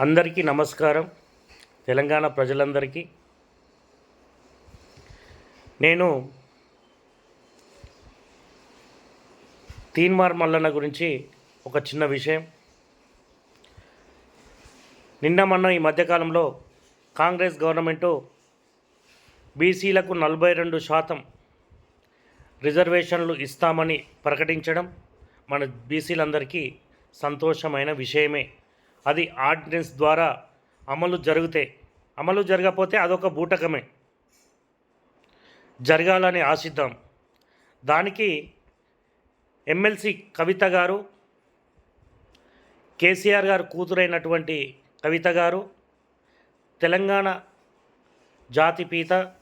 అందరికీ నమస్కారం. తెలంగాణ ప్రజలందరికీ. నేను తీన్మార్ మల్లన్న గురించి ఒక చిన్న విషయం. నిన్న మొన్న ఈ మధ్యకాలంలో కాంగ్రెస్ గవర్నమెంటు బీసీలకు నలభై రెండు శాతం రిజర్వేషన్లు ఇస్తామని ప్రకటించడం మన బీసీలందరికీ సంతోషమైన విషయమే. అది ఆర్డినెన్స్ ద్వారా అమలు జరిగితే అమలు జరగకపోతే అదొక బూటకమే. జరగాలని ఆశిద్దాం. దానికి ఎమ్మెల్సీ కవిత గారు కేసీఆర్ గారు కూతురైనటువంటి కవిత గారు తెలంగాణ జాతిపీత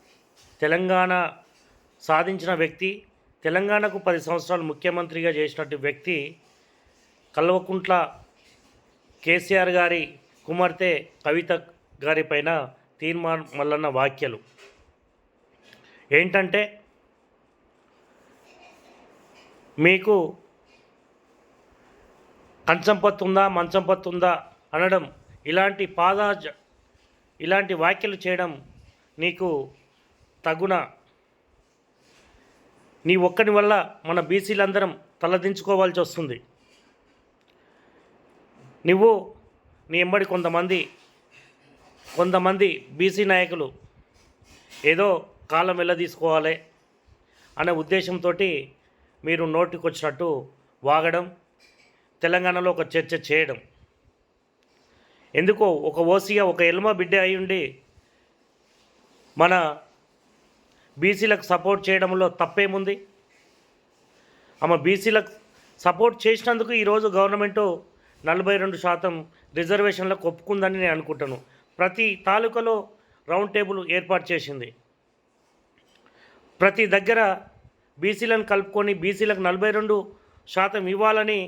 తెలంగాణ సాధించిన వ్యక్తి తెలంగాణకు పది సంవత్సరాలు ముఖ్యమంత్రిగా చేసినట్టు వ్యక్తి కల్వకుంట్ల కేసీఆర్ గారి కుమార్తె కవిత గారి పైన తీర్మాన్ మల్లన్న వ్యాఖ్యలు. ఏంటంటే మీకు కంచం పత్తు ఉందా మంచం ఉందా అనడం ఇలాంటి పాదా ఇలాంటి వ్యాఖ్యలు చేయడం నీకు తగున. నీ ఒక్కని వల్ల మన బీసీలందరం తలదించుకోవాల్సి వస్తుంది. నువ్వు నీ ఎంబడి కొంతమంది కొంతమంది బీసీ నాయకులు ఏదో కాలం వెళ్ళదీసుకోవాలి అనే ఉద్దేశంతో మీరు నోటికొచ్చినట్టు వాగడం తెలంగాణలో ఒక చర్చ చేయడం. ఎందుకో ఒక ఓసీగా ఒక ఎల్మ బిడ్డ అయి ఉండి మన బీసీలకు సపోర్ట్ చేయడంలో తప్పేముంది? ఆమె బీసీలకు సపోర్ట్ చేసినందుకు ఈరోజు గవర్నమెంటు నలభై రెండు శాతం రిజర్వేషన్లకు ఒప్పుకుందని నేను అనుకుంటాను. ప్రతి తాలూకాలో రౌండ్ టేబుల్ ఏర్పాటు చేసింది. ప్రతి దగ్గర బీసీలను కలుపుకొని బీసీలకు నలభై రెండు శాతం ఇవ్వాలని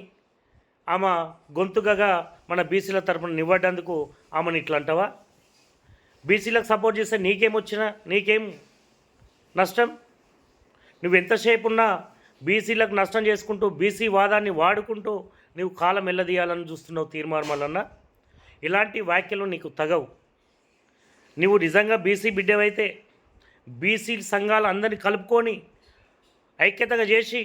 ఆమె గొంతుగగా మన బీసీల తరపున నివ్వడందుకు ఆమెను ఇట్లా అంటావా బీసీలకు సపోర్ట్ చేస్తే నీకేం వచ్చినా నీకేం నష్టం? నువ్వు ఎంతసేపు ఉన్నా బీసీలకు నష్టం చేసుకుంటూ బీసీ వాదాన్ని వాడుకుంటూ నువ్వు కాలం వెళ్ళదీయాలని చూస్తున్నావు తీర్మార్మలన్న ఇలాంటి వ్యాఖ్యలు నీకు తగవు. నువ్వు నిజంగా బీసీ బిడ్డవైతే బీసీ సంఘాలు అందరినీ కలుపుకొని ఐక్యతగా చేసి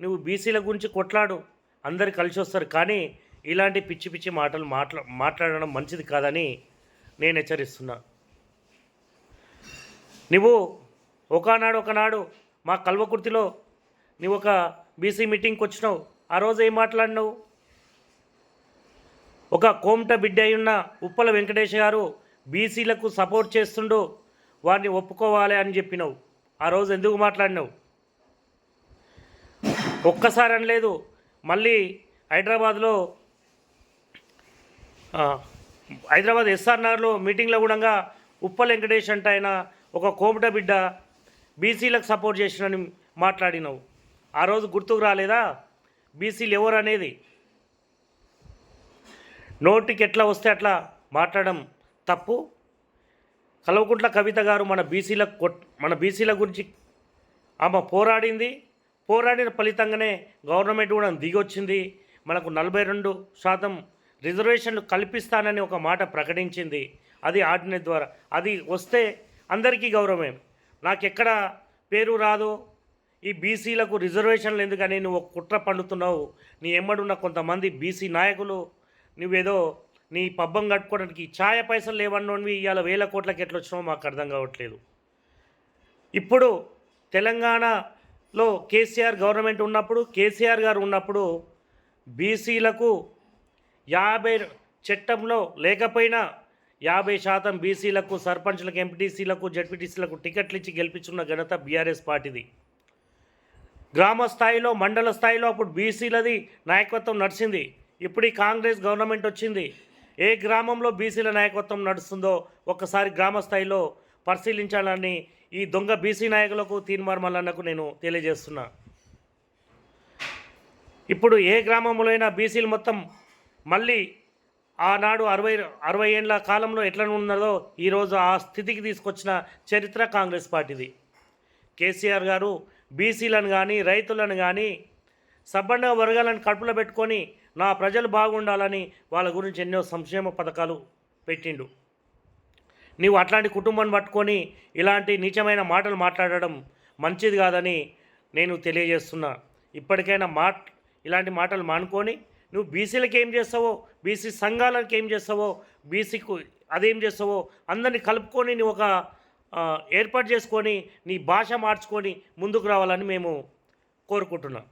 నువ్వు బీసీల గురించి కొట్లాడు అందరు కలిసి వస్తారు. కానీ ఇలాంటి పిచ్చి పిచ్చి మాటలు మాట్లా మాట్లాడడం మంచిది కాదని నేను హెచ్చరిస్తున్నా. నువ్వు ఒకనాడు ఒకనాడు మా కల్వకుర్తిలో నువ్వు ఒక బీసీ మీటింగ్కి వచ్చినావు ఆ రోజు ఏం మాట్లాడినావు? ఒక కోమట బిడ్డ అయి ఉన్న ఉప్పల వెంకటేష్ గారు బీసీలకు సపోర్ట్ చేస్తుండు వారిని ఒప్పుకోవాలి అని చెప్పినావు. ఆ రోజు ఎందుకు మాట్లాడినావు? ఒక్కసారి అనలేదు మళ్ళీ హైదరాబాద్లో హైదరాబాద్ ఎస్ఆర్ఆర్లో మీటింగ్లో కూడా ఉప్పల వెంకటేష్ అంటే ఆయన ఒక కోమట బిడ్డ బీసీలకు సపోర్ట్ చేసినని మాట్లాడినావు. ఆ రోజు గుర్తుకు రాలేదా? బీసీలు ఎవరు అనేది? నోటికి ఎట్లా వస్తే అట్లా మాట్లాడడం తప్పు. కల్వకుంట్ల కవిత గారు మన బీసీల కొట్ మన బీసీల గురించి ఆమె పోరాడింది. పోరాడిన ఫలితంగానే గవర్నమెంట్ కూడా దిగొచ్చింది. మనకు నలభై రెండు శాతం రిజర్వేషన్లు కల్పిస్తానని ఒక మాట ప్రకటించింది. అది ఆర్డినెన్స్ ద్వారా. అది వస్తే అందరికీ గౌరవమే. నాకెక్కడ పేరు రాదు. ఈ బీసీలకు రిజర్వేషన్లు ఎందుకని నువ్వు ఒక కుట్ర పండుతున్నావు? నీ ఎమ్మడున్న కొంతమంది బీసీ నాయకులు నువ్వేదో నీ పబ్బం కట్టుకోవడానికి ఛాయ పైసలు లేవన్నోనివి ఇవాళ వేల కోట్లకి ఎట్లా మాకు అర్థం కావట్లేదు. ఇప్పుడు తెలంగాణలో కేసీఆర్ గవర్నమెంట్ ఉన్నప్పుడు కేసీఆర్ గారు ఉన్నప్పుడు బీసీలకు యాభై చట్టంలో లేకపోయినా యాభై శాతం బీసీలకు సర్పంచ్లకు ఎంపీటీసీలకు జడ్పీటీసీలకు టికెట్లు ఇచ్చి గెలిపించున్న ఘనత బీఆర్ఎస్ పార్టీది. గ్రామ స్థాయిలో మండల స్థాయిలో అప్పుడు బీసీలది నాయకత్వం నడిచింది. ఇప్పుడు ఈ కాంగ్రెస్ గవర్నమెంట్ వచ్చింది. ఏ గ్రామంలో బీసీల నాయకత్వం నడుస్తుందో ఒక్కసారి గ్రామ స్థాయిలో పరిశీలించాలని ఈ దొంగ బీసీ నాయకులకు తీర్మార్మలన్నకు నేను తెలియజేస్తున్నా. ఇప్పుడు ఏ గ్రామంలో అయినా బీసీలు మొత్తం మళ్ళీ ఆనాడు అరవై అరవై ఏళ్ళ కాలంలో ఎట్లా ఉన్నదో ఈరోజు ఆ స్థితికి తీసుకొచ్చిన చరిత్ర కాంగ్రెస్ పార్టీది. కేసీఆర్ గారు బీసీలను కానీ రైతులను కానీ సబ్బండ వర్గాలను కడుపులో పెట్టుకొని నా ప్రజలు బాగుండాలని వాళ్ళ గురించి ఎన్నో సంక్షేమ పథకాలు పెట్టిండు. నీవు అట్లాంటి కుటుంబాన్ని పట్టుకొని ఇలాంటి నీచమైన మాటలు మాట్లాడడం మంచిది కాదని నేను తెలియజేస్తున్నా. ఇప్పటికైనా మాట్ ఇలాంటి మాటలు మానుకొని నువ్వు బీసీలకు ఏం చేస్తావో బీసీ సంఘాలకు ఏం చేస్తావో బీసీకు అదేం చేస్తావో అందరిని కలుపుకొని నువ్వు ఒక ఏర్పాటు చేసుకొని నీ భాష మార్చుకొని ముందుకు రావాలని మేము కోరుకుంటున్నాం.